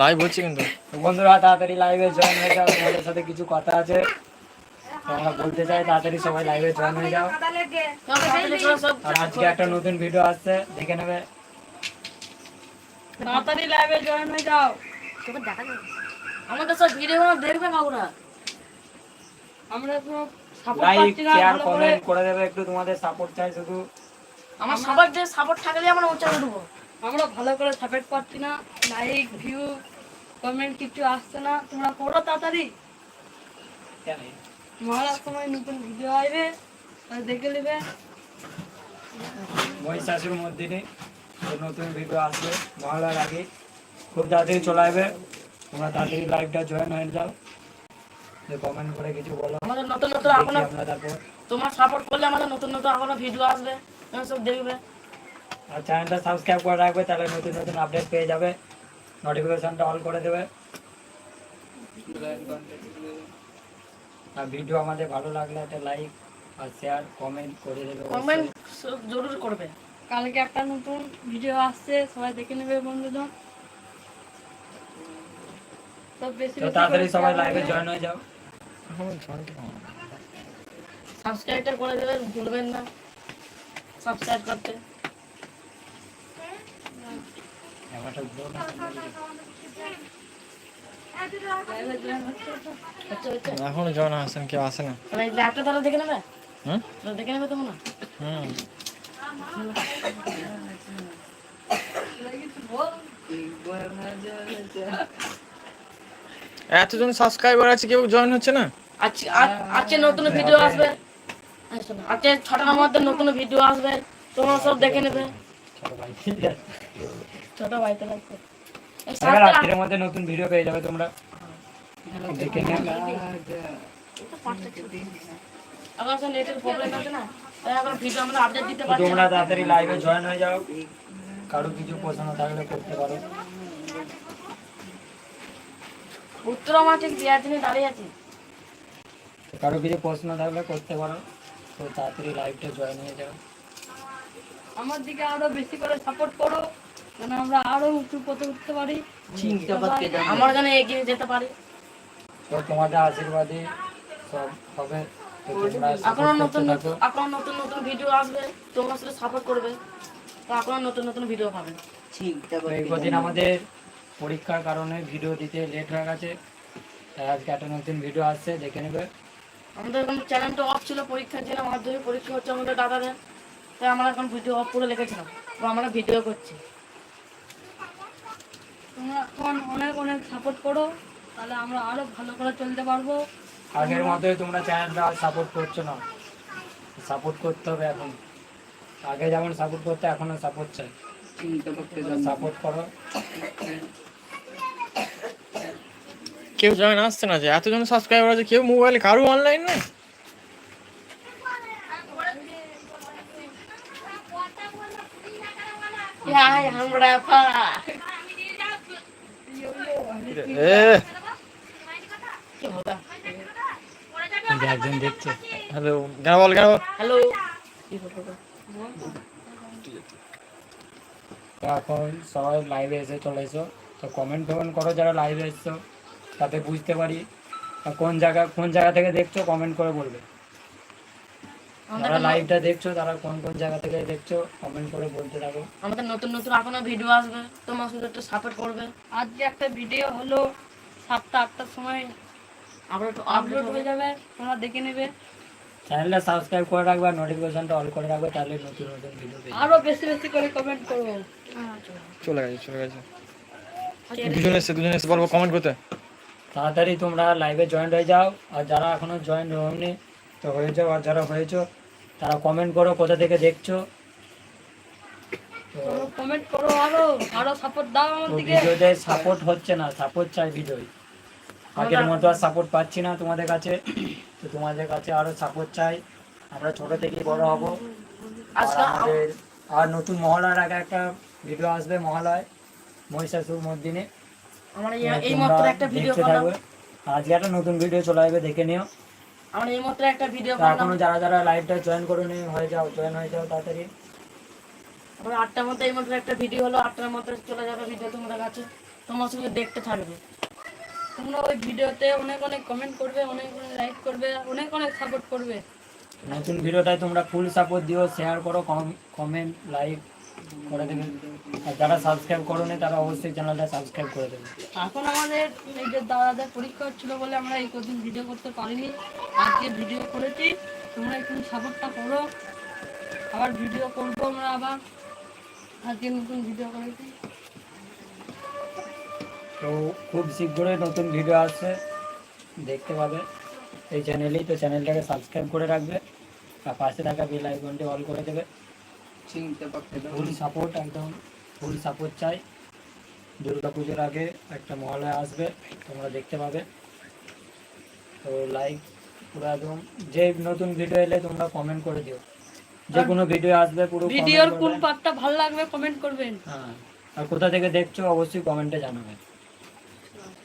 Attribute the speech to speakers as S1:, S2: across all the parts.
S1: Live হচ্ছে। কিন্তু।
S2: বন্ধুরা তাড়াতাড়ি লাইভে জয়েন হয়ে যাও। তোমাদের সাথে কিছু কথা আছে। আমরা বলতে চাই তাড়াতাড়ি সবাই লাইভে জয়েন হয়ে যাও।
S3: সব তাড়াতাড়ি করো, সব
S2: আর আজকে একটা নতুন ভিডিও আসছে দেখে নেবে।
S4: তাড়াতাড়ি লাইভে জয়েন হয়ে যাও।
S3: আমাদের সব ভিডিও দেখবে না।
S4: আমরা তো
S2: লাইক শেয়ার কমেন্ট করে। দেবে একটু তোমাদের সাপোর্ট চাই শুধু।
S3: আমার সবার যে সাপোর্ট থাকলে আমরা উঁচা উঠবো
S4: আমরা ভালো করে সাপোর্ট পাচ্ছি না। লাইক ভিউ কমেন্ট কিছু আসছে না। তোমরা করো তাড়াতাড়ি। মহারাজ সময় নতুন ভিডিও আসবে দেখে নেবে।
S2: মহিষাসুর মধ্যে নতুন ভিডিও আসবে মহলার আগে খুব তাড়াতাড়ি চলে আসবে। তোমরা তাড়াতাড়ি লাইভটা জয়েন হয়ে যাও। কমেন্ট করে কিছু বলো।
S3: আমাদের নতুন নতুন
S2: এখনও তারপর।
S3: তোমার সাপোর্ট করলে আমাদের নতুন নতুন এখনও ভিডিও আসবে। সব দেখবে।
S2: আর চ্যানেলটা সাবস্ক্রাইব করে রাখবে তাহলে নতুন নতুন আপডেট পেয়ে যাবে। নোটিফিকেশনটা অল করে দেবে। আর ভিডিও আমাদের ভালো লাগলে একটা লাইক আর শেয়ার কমেন্ট করে দেবে
S3: কমেন্ট জরুর করবে।
S4: কালকে একটা নতুন ভিডিও আসছে সবাই দেখে নেবে বন্ধুজন তো
S2: তাড়াতাড়ি সবাই লাইভে জয়েন হয়ে যাও।
S3: সাবস্ক্রাইবটা করে দেবেন ভুলবেন না। সাবস্ক্রাইব করতে।
S1: এখনও জন আসেন কেউ আসে না?
S3: এই ল্যাপটা তাহলে দেখে নেবে?
S1: হুম?
S3: দেখে নেবে তোমরা?
S1: হুম। এতজন সাবস্ক্রাইবার আছে কেউ জয়েন হচ্ছে না?
S3: আজকে নতুন ভিডিও আসবে। আজকে ছটার মধ্যে নতুন ভিডিও আসবে তোমরা সব দেখে নেবে।
S2: ছোট
S3: ভাইতে লাগবে।
S2: রাত্রির মধ্যে নতুন ভিডিও পেয়ে যাবে তোমরা। দেখে নিও।
S3: এখন সব নেটের প্রবলেম আছে না? তাই এখন ভিডিও আমরা আপডেট দিতে পারছি
S2: তোমরা তাড়াতাড়ি লাইভে জয়েন হয়ে যাও। কারও কিছু প্রশ্ন থাকলে করতে পারো।
S3: উত্তর আমার ঠিক দাঁড়িয়ে আছি?
S2: কারও কিছু প্রশ্ন থাকলে করতে পারো। তো তাড়াতাড়ি লাইভটা জয়েন হয়ে যাও
S4: আমার দিকে আরও বেশি করে সাপোর্ট করো যেন আমরা আরও উঁচু পথে উঠতে পারি।
S3: আমরা যেন এগিয়ে যেতে পারি।
S2: তো তোমাদের আশীর্বাদে সব হবে। support
S3: নতুন
S2: থাকো।
S3: এখনও নতুন নতুন ভিডিও আসবে তোমরা শুধু সাপোর্ট করবে। তো এখনও নতুন নতুন ভিডিও পাবে
S2: তো এই কদিন আমাদের পরীক্ষার কারণে ভিডিও দিতে লেট হয়ে গেছে। তাই আজকে একটা নতুন ভিডিও আসছে দেখে নেবে।
S3: আমাদের এখন চ্যানেলটা অফ ছিল পরীক্ষার জন্য মাধ্যমিক পরীক্ষা হচ্ছে আমাদের দাদাদের। তাই আমরা এখন ভিডিও অফ করে লিখেছিলাম তো আমরা ভিডিও করছি।
S4: তোমরা এখন অনেক অনেক সাপোর্ট করো। তাহলে আমরা আরও ভালো করে চলতে পারব।
S2: আগের মতোই তোমরা চ্যানেলটা সাপোর্ট করছ না। সাপোর্ট করতে হবে এখন। আগে যেমন সাপোর্ট করতে এখনও সাপোর্ট চাই। সাপোর্ট করো।
S1: কেউ জয়েন আসছে না যে এতজন সাবস্ক্রাইবার আছে কেউ মোবাইলে কারও অনলাইন নেই?
S2: একজন দেখছে।
S1: হ্যালো কেন বল কেন
S3: হ্যালো কি হবে
S2: তো এখন সবাই লাইভে এসে চলে এসো। তো কমেন্ট ফমেন্ট করো যারা লাইভে এসছো। তাতে বুঝতে পারি আর কোন জায়গা কোন জায়গা থেকে দেখছ কমেন্ট করে বলবে। যারা লাইভটা দেখছ তারা কোন কোন জায়গা থেকে দেখছ কমেন্ট করে বলতে থাকো।
S3: আমাদের নতুন নতুন এখনও ভিডিও আসবে তোমরা শুধু একটু সাপোর্ট করবে।
S4: আজকে একটা ভিডিও হলো সাতটা আটটার সময়।
S3: আমরা একটু
S4: আপলোড
S3: আপলোড
S4: হয়ে যাবে তোমরা দেখে নেবে।
S2: চ্যানেলটা সাবস্ক্রাইব করে রাখবে আর নোটিফিকেশনটা অল করে রাখবে তাহলে নতুন নতুন ভিডিও পেয়ে যাবে।
S4: আরও বেশি বেশি করে কমেন্ট করব।
S1: চলে। গেছে চলে গেছে। দুজন এসছে দুজন এসে বলব কমেন্ট করতে।
S2: তাড়াতাড়ি তোমরা লাইভে জয়েন হয়ে যাও। আর যারা এখনও জয়েন হওনি তো হয়ে যাও। আর যারা হয়েছো তারা কমেন্ট করো কোথা থেকে দেখছ। তো
S4: কমেন্ট করো আরও আরও সাপোর্ট দাও আমার দিকে।
S2: ভিডিওতে সাপোর্ট হচ্ছে না সাপোর্ট চাই ভিডিওই আগের মতো আর সাপোর্ট পাচ্ছি না তোমাদের কাছে। তো তোমাদের কাছে আরও সাপোর্ট চাই। আমরা ছোট থেকে বড় হব। আর আমাদের আর নতুন মহলার আগে একটা ভিডিও আসবে মহালয় মহিষাসুর মর্দিনে
S3: আমরা এই- এই
S2: তোমরা
S3: মাত্র একটা ভিডিও করলাম।
S2: আজকে একটা নতুন ভিডিও চলে আসবে দেখে নিও।
S3: আমরা এই মাত্র একটা ভিডিও করলাম।
S2: এখনও যারা যারা লাইভটা জয়েন করে নিয়ে হয়ে যাও জয়েন হয়ে যাও তাড়াতাড়ি।
S3: তারপরে আটটার মধ্যে এই মধ্যে একটা ভিডিও হলো আটটার মধ্যে চলে যাবে ভিডিও তোমাদের কাছে। তোমার সঙ্গে দেখতে থাকবে।
S4: তোমরা ওই ভিডিওতে অনেক অনেক কমেন্ট করবে অনেক অনেক লাইক করবে অনেক অনেক সাপোর্ট করবে।
S2: নতুন ভিডিওটায় তোমরা ফুল সাপোর্ট দিও শেয়ার করো কমেন্ট লাইক করে দেবে আর যারা সাবস্ক্রাইব করোনি তারা অবশ্যই চ্যানেলটা সাবস্ক্রাইব করে দেবে
S4: এখন আমাদের এই যে দাদাদের পরীক্ষা হচ্ছিল বলে আমরা এই কদিন ভিডিও করতে পারিনি। আজকে ভিডিও করেছি। তোমরা একটু সাপোর্টটা করো। আবার ভিডিও করব আমরা আবার। আজকে নতুন ভিডিও করেছি।
S2: তো খুব শীঘ্রই নতুন ভিডিও আসছে। দেখতে পাবে। এই চ্যানেলেই তো চ্যানেলটাকে সাবস্ক্রাইব করে রাখবে। আর পাশে থাকা বেল আইকনটি অল করে দেবে। ফুল সাপোর্ট একদম ফুল সাপোর্ট চাই। দুর্গা পুজোর আগে একটা মহলায় আসবে তোমরা দেখতে পাবে। তো লাইক পুরো একদম যে নতুন ভিডিও এলে তোমরা কমেন্ট করে দিও। যে কোনো ভিডিও আসবে পুরো
S4: ভিডিওর কোন। পার্টটা ভালো লাগবে কমেন্ট করবেন।
S2: হ্যাঁ আর কোথা থেকে দেখছ অবশ্যই কমেন্টে জানাবে।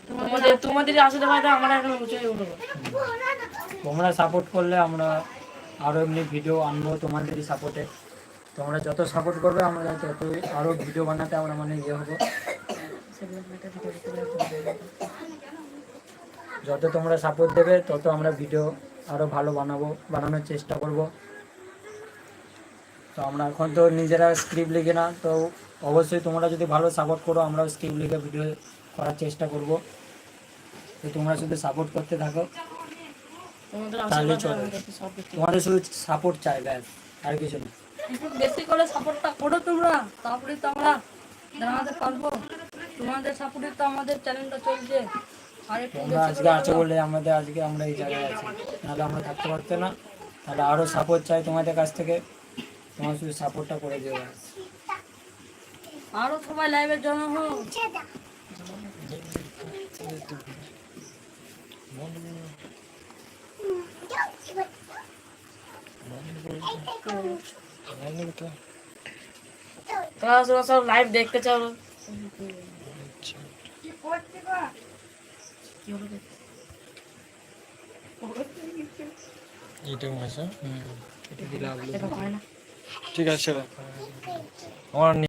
S3: তোমাদের তোমাদের আশীর্বাদে আমরা এখন উঁচুই উঠবো।
S2: তোমরা সাপোর্ট করলে আমরা আরও এমনি ভিডিও আনব তোমাদেরই সাপোর্টে তোমরা যত সাপোর্ট করবে আমরা ততই আরও ভিডিও বানাতে আমরা মানে ইয়ে হব। যত তোমরা সাপোর্ট দেবে তত আমরা ভিডিও আরও ভালো বানাবো বানানোর চেষ্টা করব। তো আমরা এখন তো নিজেরা স্ক্রিপ্ট লিখে না তো অবশ্যই তোমরা যদি ভালো সাপোর্ট করো আমরাও স্ক্রিপ্ট লিখে ভিডিও করার চেষ্টা করব। তো তোমরা শুধু সাপোর্ট করতে থাকো। তাহলে চলে। তোমাদের শুধু সাপোর্ট চাই ব্যাস। আর কিছু না।
S4: একটু বেশি করে সাপোর্টটা করো তোমরা তারপরে তো আমরা জানাতে পারব তোমাদের সাপোর্টে তো আমাদের চ্যানেলটা চলছে আর একটু
S2: আজকে আছো বলে আমাদের আজকে আমরা এই জায়গায় আছি নাহলে আমরা থাকতে পারতো না তাহলে আরও সাপোর্ট চাই তোমাদের কাছ থেকে তোমার শুধু সাপোর্টটা করে দিও ব্যাস
S4: আরও সবাই লাইভের জন্য হোক
S3: তোমরা সব- সব লাইভ দেখতে চাও। এটা হয়
S1: ঠিক আছে। আমার